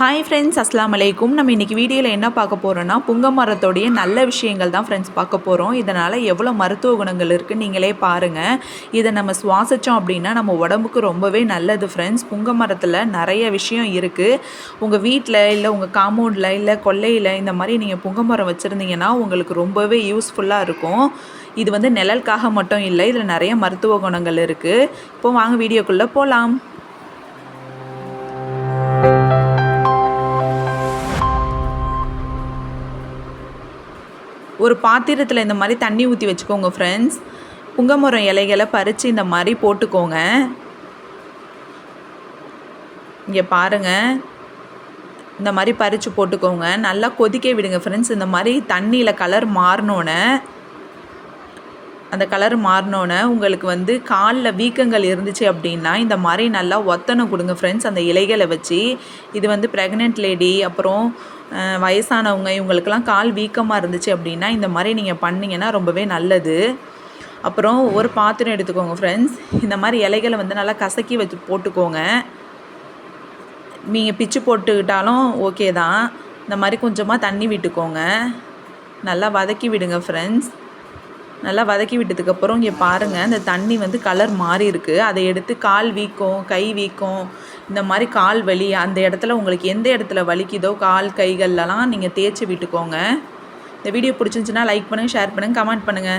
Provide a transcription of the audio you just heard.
Hi friends அஸ்லாம் அலைக்கும் நம்ம இன்றைக்கி வீடியோவில் என்ன பார்க்க போகிறோன்னா புங்க மரத்தோடைய நல்ல விஷயங்கள் தான் ஃப்ரெண்ட்ஸ் பார்க்க போகிறோம் இதனால் எவ்வளோ மருத்துவ குணங்கள் இருக்குது நீங்களே பாருங்கள் இதை நம்ம சுவாசித்தோம் அப்படின்னா நம்ம உடம்புக்கு ரொம்பவே நல்லது ஃப்ரெண்ட்ஸ் புங்க மரத்தில் நிறைய விஷயம் இருக்குது உங்கள் வீட்டில் இல்லை உங்கள் காம்பவுண்டில் இல்லை கொல்லையில் இந்த மாதிரி நீங்கள் புங்க மரம் வச்சுருந்தீங்கன்னா உங்களுக்கு ரொம்பவே யூஸ்ஃபுல்லாக இருக்கும். இது வந்து நிழலுக்காக மட்டும் இல்லை இதில் நிறைய மருத்துவ குணங்கள் இருக்குது இப்போ வாங்க வீடியோக்குள்ளே போகலாம் ஒரு பாத்திரத்தில் இந்த மாதிரி தண்ணி ஊற்றி வச்சுக்கோங்க ஃப்ரெண்ட்ஸ் புங்கமரம் இலைகளை பறித்து இந்த மாதிரி போட்டுக்கோங்க. இங்கே பாருங்கள் இந்த மாதிரி பறித்து போட்டுக்கோங்க. நல்லா கொதிக்க விடுங்க ஃப்ரெண்ட்ஸ் இந்த மாதிரி தண்ணியில் கலர் மாறினோன்னே அந்த கலர் மாறினோன்னே உங்களுக்கு வந்து காலில் வீக்கங்கள் இருந்துச்சு அப்படின்னா இந்த மாதிரி நல்லா ஒத்தனை கொடுங்க ஃப்ரெண்ட்ஸ் அந்த இலைகளை வச்சு. இது வந்து ப்ரெக்னென்ட் லேடி அப்புறம் வயசானவங்க இவங்களுக்கெல்லாம் கால் வீக்கமாக இருந்துச்சு அப்படின்னா இந்த மாதிரி நீங்கள் பண்ணிங்கன்னா ரொம்பவே நல்லது. அப்புறம் ஒரு பாத்திரம் எடுத்துக்கோங்க ஃப்ரெண்ட்ஸ் இந்த மாதிரி இலைகளை வந்து நல்லா கசக்கி வச்சு போட்டுக்கோங்க. நீங்கள் பிச்சு போட்டுக்கிட்டாலும் ஓகே தான். இந்த மாதிரி கொஞ்சமாக தண்ணி விட்டுக்கோங்க. நல்லா வதக்கி விடுங்க ஃப்ரெண்ட்ஸ் நல்லா வதக்கி விட்டதுக்கப்புறம் இங்கே பாருங்கள் இந்த தண்ணி வந்து கலர் மாறி இருக்குது அதை எடுத்து கால் வீக்கம் கை வீக்கம் இந்த மாதிரி கால் வலி அந்த இடத்துல உங்களுக்கு எந்த இடத்துல வலிக்குதோ கால் கைகள்லலாம் நீங்கள் தேய்ச்சி விட்டுக்கோங்க. இந்த வீடியோ பிடிச்சிருந்துச்சின்னா லைக் பண்ணுங்கள் ஷேர் பண்ணுங்கள் கமெண்ட் பண்ணுங்கள்